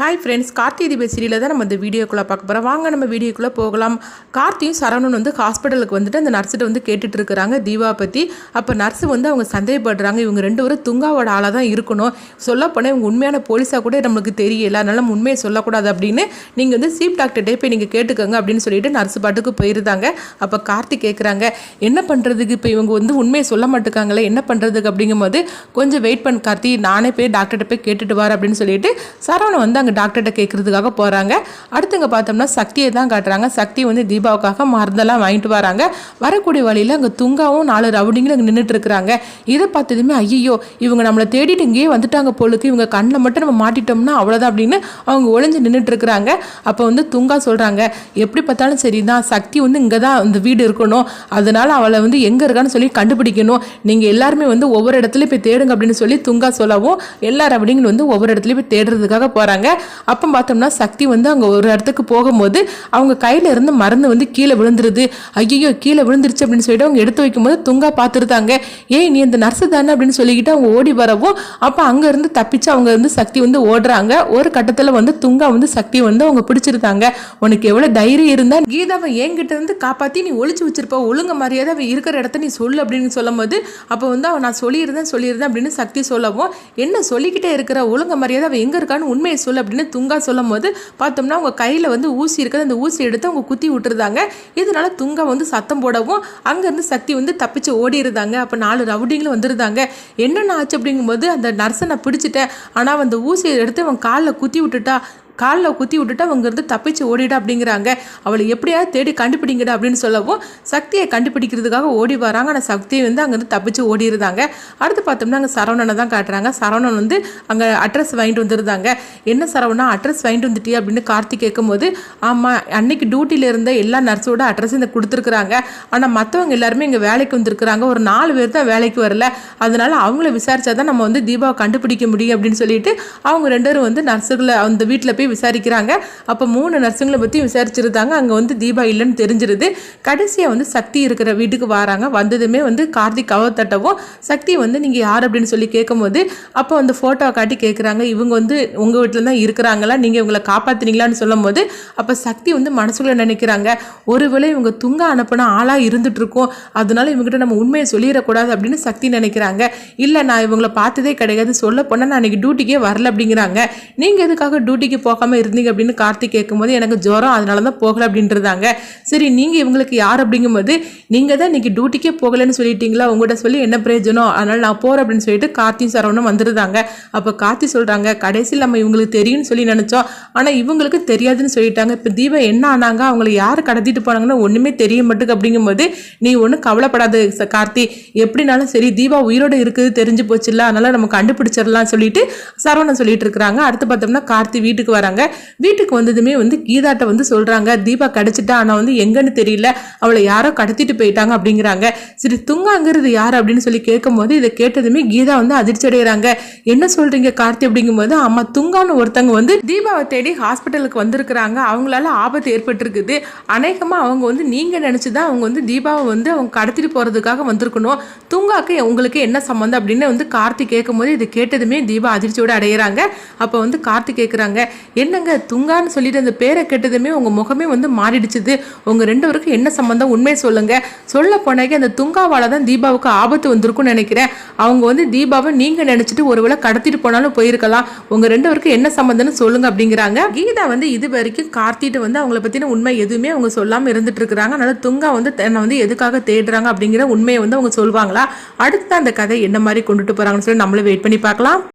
Hi friends Karthi தீப சீரியலில் தான் நம்ம இந்த வீடியோக்குள்ளே பார்க்க போகிறோம் வாங்க நம்ம வீடியோக்குள்ளே போகலாம். கார்த்தியும் சரவணன் வந்து ஹாஸ்பிட்டலுக்கு வந்துட்டு அந்த நர்ஸ்கிட்ட வந்து கேட்டுட்டு இருக்கிறாங்க தீபா பற்றி அப்போ நர்ஸு வந்து அவங்க சந்தேகப்படுறாங்க இவங்க ரெண்டு பேரும் துங்காவோட ஆளாக தான் இருக்கணும். சொல்லப்போனால் இவங்க உண்மையான போலீஸாக கூட நம்மளுக்கு தெரியல. அதனால உண்மையை சொல்லக்கூடாது அப்படின்னு நீங்கள் வந்து சீப் டாக்டர்கிட்டே போய் நீங்கள் கேட்டுக்கோங்க அப்படின்னு சொல்லிட்டு நர்ஸ் பாட்டுக்கு போயிருந்தாங்க. அப்போ கார்த்தி கேட்குறாங்க என்ன பண்ணுறதுக்கு இப்போ இவங்க வந்து உண்மையை சொல்ல மாட்டேங்காங்களே என்ன பண்ணுறதுக்கு அப்படிங்கும்போது கொஞ்சம் வெயிட் பண்ண கார்த்தி நானே போய் டாக்டர்கிட்ட போய் கேட்டுட்டு வார் அப்படின்னு சொல்லிட்டு சரவணன் வந்து அங்கே டாக்டர்கிட்ட கேட்குறதுக்காக போகிறாங்க அடுத்தங்க பார்த்தோம்னா சக்தியை தான் காட்டுறாங்க. சக்தி வந்து தீபாவுக்காக மருந்தெல்லாம் வாங்கிட்டு வராங்க. வரக்கூடிய வழியில் அங்கே துங்காவும் நாலு ரவுடிங்களும் அங்கே நின்றுட்டு இருக்கிறாங்க. இதை பார்த்ததுமே ஐயோ இவங்க நம்மளை தேடிட்டு இங்கேயே வந்துட்டாங்க போலுக்கு. இவங்க கண்ணில் மட்டும் நம்ம மாட்டிட்டோம்னா அவ்வளோதான் அப்படின்னு அவங்க ஒளிஞ்சு நின்றுட்டு இருக்கிறாங்க. அப்போ வந்து துங்கா சொல்கிறாங்க எப்படி பார்த்தாலும் சரி தான் சக்தி வந்து இங்கே தான் இந்த வீடு இருக்கணும். அதனால அவளை வந்து எங்கே இருக்கான்னு சொல்லி கண்டுபிடிக்கணும். நீங்கள் எல்லாருமே வந்து ஒவ்வொரு இடத்துலையும் போய் தேடுங்க அப்படின்னு சொல்லி துங்கா சொல்லவும் எல்லா ரவுடிங்களும் வந்து ஒவ்வொரு இடத்துலையும் போய் தேடுறதுக்காக போகிறாங்க அப்போ பார்த்தோம்னா சக்தி வந்து அங்கே ஒரு இடத்துக்கு போகும்போது அவங்க கையில் இருந்து மருந்து வந்து கீழே விழுந்துருது. ஐயோ கீழே விழுந்துருச்சு அப்படின்னு சொல்லிட்டு அவங்க எடுத்து வைக்கும்போது துங்கா பார்த்துருந்தாங்க. ஏய் நீ இந்த நர்ஸு தானே அப்படின்னு சொல்லிக்கிட்டு அவங்க ஓடி வரவும் அப்போ அங்கேருந்து தப்பிச்சு அவங்க வந்து சக்தி வந்து ஓடுறாங்க. ஒரு கட்டத்தில் வந்து துங்கா வந்து சக்தி வந்து அவங்க பிடிச்சிருந்தாங்க உனக்கு எவ்வளோ தைரியம் இருந்தால் கீதாவை என்கிட்ட இருந்து காப்பாற்றி நீ ஒழிச்சு வச்சிருப்ப. ஒழுங்க மரியாதை அவள் இருக்கிற இடத்த நீ சொல்லு அப்படின்னு சொல்லும் போது அப்போ வந்து அவன் நான் சொல்லியிருந்தேன் சொல்லியிருந்தேன் அப்படின்னு சக்தி சொல்லவும் என்ன சொல்லிக்கிட்டே இருக்கிற? ஒழுங்க மரியாதை அவள் எங்கே இருக்கான்னு உண்மையை சொல்லு அப்படின்னு துங்கா சொல்லும் போது பார்த்தோம்னா அவங்க கையில் வந்து ஊசி இருக்குது. அந்த ஊசி எடுத்து அவங்க குத்தி விட்டுருந்தாங்க. இதனால துங்கா வந்து சத்தம் போடவும் அங்கேருந்து சக்தி வந்து தப்பிச்சு ஓடி இருந்தாங்க அப்போ நாலு ரவுடிங்களும் வந்திருந்தாங்க. என்னென்ன ஆச்சு அப்படிங்கும்போது அந்த நர்ஸை நான் பிடிச்சிட்டேன் ஆனால் அந்த ஊசியை எடுத்து அவன் காலில் குத்தி விட்டுட்டா. காலில் குத்தி விட்டுட்டு அவங்க இருந்து தப்பிச்சு ஓடிடா அப்படிங்கிறாங்க. அவளை எப்படியாவது தேடி கண்டுபிடிங்கடா அப்படின்னு சொல்லவும் சக்தியை கண்டுபிடிக்கிறதுக்காக ஓடி வராங்க. ஆனால் சக்தியை வந்து அங்கேருந்து தப்பிச்சு ஓடிடுறாங்க. அடுத்து பார்த்தோம்னா அங்கே சரவணனை தான் காட்டுறாங்க. சரவணன் வந்து அங்கே அட்ரஸ் வாங்கிட்டு வந்திருந்தாங்க. என்ன சரவணா அட்ரஸ் வாங்கிட்டு வந்துட்டியா? அப்படின்னு கார்த்திக் கேட்கும்போது ஆமாம் அன்னைக்கு டியூட்டியில் இருந்த எல்லா நர்ஸோட அட்ரஸும் இந்த கொடுத்துருக்குறாங்க. ஆனால் மற்றவங்க எல்லாருமே இங்கே வேலைக்கு வந்திருக்கிறாங்க. ஒரு நாலு பேர் தான் வேலைக்கு வரல. அதனால அவங்கள விசாரிச்சா தான் நம்ம வந்து தீபாவை கண்டுபிடிக்க முடியும். அப்படின்னு சொல்லிட்டு அவங்க ரெண்டு பேரும் வந்து நர்ஸுகளை அந்த வீட்டில் போய் விசாரிக்கிறாங்க. அப்போ மூணு நர்ஸுங்களை பற்றி விசாரிச்சிருந்தாங்க. அங்கே வந்து தீபா இல்லைன்னு தெரிஞ்சிருது. கடைசியாக வந்து சக்தி இருக்கிற வீட்டுக்கு வராங்க. வந்ததுமே வந்து கார்த்திக் கவ தட்டவும் சக்தி வந்து நீங்கள் யார் அப்படின்னு சொல்லி கேட்கும்போது அப்போ வந்து ஃபோட்டோவை காட்டி கேட்குறாங்க இவங்க வந்து உங்கள் வீட்டில் தான் இருக்கிறாங்களா? நீங்கள் இவங்களை காப்பாற்றினீங்களான்னு சொல்லும் போது அப்போ சக்தி வந்து மனசுக்குள்ளே நினைக்கிறாங்க. ஒருவேளை இவங்க துங்க அனுப்பின ஆளாக இருந்துட்டுருக்கோம். அதனால இவங்ககிட்ட நம்ம உண்மையை சொல்லிடக்கூடாது அப்படின்னு சக்தி நினைக்கிறாங்க. இல்லை நான் இவங்கள பார்த்ததே கிடையாது. சொல்ல போனால் நான் அன்றைக்கி டியூட்டிக்கே வரல அப்படிங்கிறாங்க. நீங்கள் எதுக்காக டியூட்டிக்கு போகாமல் இருந்தீங்க அப்படின்னு கார்த்திக் கேட்கும்போது எனக்கு ஜுரம் அதனால தான் போகலை அப்படின்றதாங்க. சரி நீங்கள் இவங்களுக்கு யார் அப்படிங்கும்போது நீங்கள் தான் இன்றைக்கி டியூட்டிக்கே போகலைன்னு சொல்லிட்டீங்களா? உங்கள்கிட்ட சொல்லி என்ன பிரயோஜனம்? அதனால் நான் போகிறேன் அப்படின்னு சொல்லிட்டு கார்த்தியும் சரவணம் வந்துருந்தாங்க அப்போ கார்த்தி சொல்கிறாங்க கடைசியில் நம்ம இவங்களுக்கு தெரியும்னு சொல்லி நினச்சோம். ஆனால் இவங்களுக்கு தெரியாதுன்னு சொல்லிட்டாங்க. இப்போ தீபா என்ன ஆனாங்க? அவங்கள யார் கடத்திட்டு போனாங்கன்னு ஒன்றுமே தெரிய மாட்டுக்கு அப்படிங்கும்போது நீ ஒன்றும் கவலைப்படாது கார்த்தி. எப்படினாலும் சரி தீபா உயிரோடு இருக்குது தெரிஞ்சு போச்சுல்ல அதனால் நம்ம கண்டுபிடிச்சிடலாம் சொல்லிட்டு சரவணன் சொல்லிட்டு இருக்கிறாங்க. அடுத்து பார்த்தோம்னா கார்த்தி வீட்டுக்கு வர வராங்க வீட்டுக்கு வந்ததுமே வந்து கீதாட்ட வந்து சொல்றாங்க தீபா கிடைச்சிட்டா ஆனால் வந்து எங்கன்னு தெரியல. அவளை யாரோ கடத்திட்டு போயிட்டாங்க அப்படிங்கிறாங்க. சரி துங்காங்கிறது யார் அப்படின்னு சொல்லி கேட்கும்போது இதை கேட்டதுமே கீதா வந்து அதிர்ச்சி அடைகிறாங்க. என்ன சொல்றீங்க கார்த்தி? அப்படிங்கும்போது அம்மா துங்கான்னு ஒருத்தங்க வந்து தீபாவை தேடி ஹாஸ்பிட்டலுக்கு வந்திருக்கிறாங்க. அவங்களால ஆபத்து ஏற்பட்டிருக்குது. அநேகமாக அவங்க வந்து நீங்கள் நினச்சி தான் அவங்க வந்து தீபாவை வந்து அவங்க கடத்திட்டு போகிறதுக்காக வந்திருக்கணும். துங்காக்கு உங்களுக்கு என்ன சம்மந்தம்? அப்படின்னு வந்து கார்த்தி கேட்கும்போது இதை கேட்டதுமே தீபா அதிர்ச்சியோடு அடையிறாங்க. அப்போ வந்து கார்த்தி கேட்குறாங்க என்னங்க துங்கான்னு சொல்லிட்டு அந்த பேரை கேட்டதுமே உங்கள் முகமே வந்து மாறிடுச்சுது. உங்கள் ரெண்டு பேருக்கும் என்ன சம்மந்தம் உண்மையை சொல்லுங்க. சொல்ல போனாக்கி அந்த துங்காவால தான் தீபாவுக்கு ஆபத்து வந்திருக்கும்னு நினைக்கிறேன். அவங்க வந்து தீபாவை நீங்கள் நினச்சிட்டு ஒருவேளை கடத்திட்டு போனாலும் போயிருக்கலாம். உங்கள் ரெண்டு பேருக்கும் என்ன சம்மந்தம்னு சொல்லுங்க அப்படிங்கிறாங்க. கீதா வந்து இது வரைக்கும் கார்த்திட்டு வந்து அவங்கள பற்றின உண்மை எதுவுமே அவங்க சொல்லாமல் இருந்துட்டு இருக்கிறாங்க அதனால துங்கா வந்து தன்னை வந்து எதுக்காக தேடுறாங்க அப்படிங்கிற உண்மையை வந்து அவங்க சொல்லுவாங்களா அடுத்து அந்த கதை என்ன மாதிரி கொண்டுட்டு போகிறாங்கன்னு சொல்லி நம்மளும் வெயிட் பண்ணி பார்க்கலாம்.